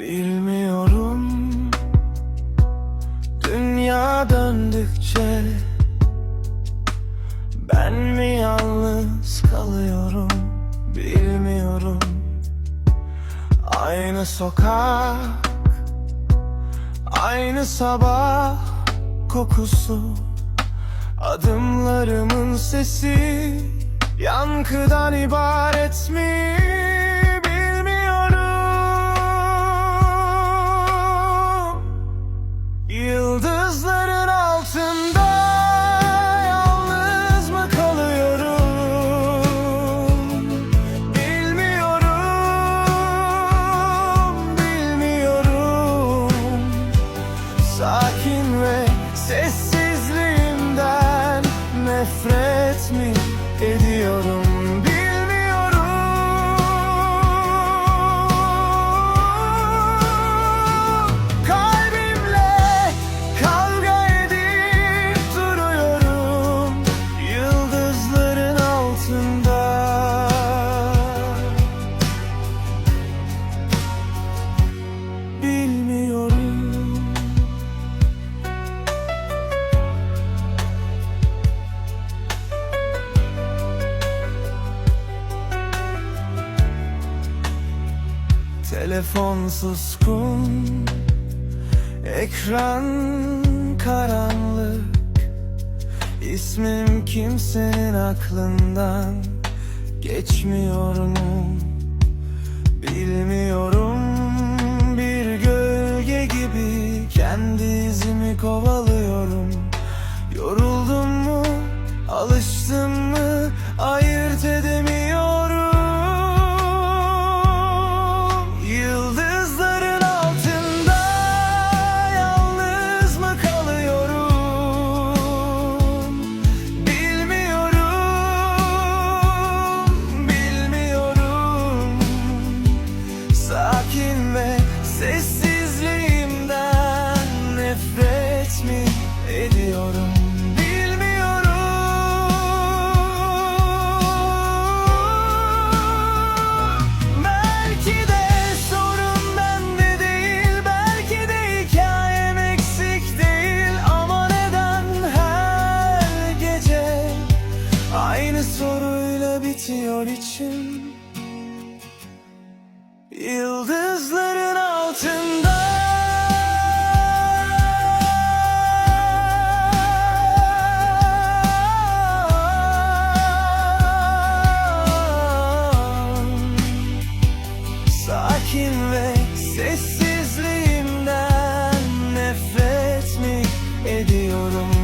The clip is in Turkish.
Bilmiyorum. Dünya döndükçe Ben mi yalnız kalıyorum? Bilmiyorum. Aynı sokak Aynı sabah kokusu Adımlarımın sesi Yankıdan ibaret mi? Nefret mi ediyorum Telefon suskun Ekran karanlık. İsmim kimsenin aklından Geçmiyor mu? Bilmiyorum Bir gölge gibi Kendi izimi kovalıyorum. Yoruldum mu Alıştım mı Sessizliğimden nefret mi ediyorum? Bilmiyorum. Belki de sorun bende değil Belki de hikayem eksik değil. Ama neden her gece Aynı soruyla bitiyor içim? Yıldız ediyorum.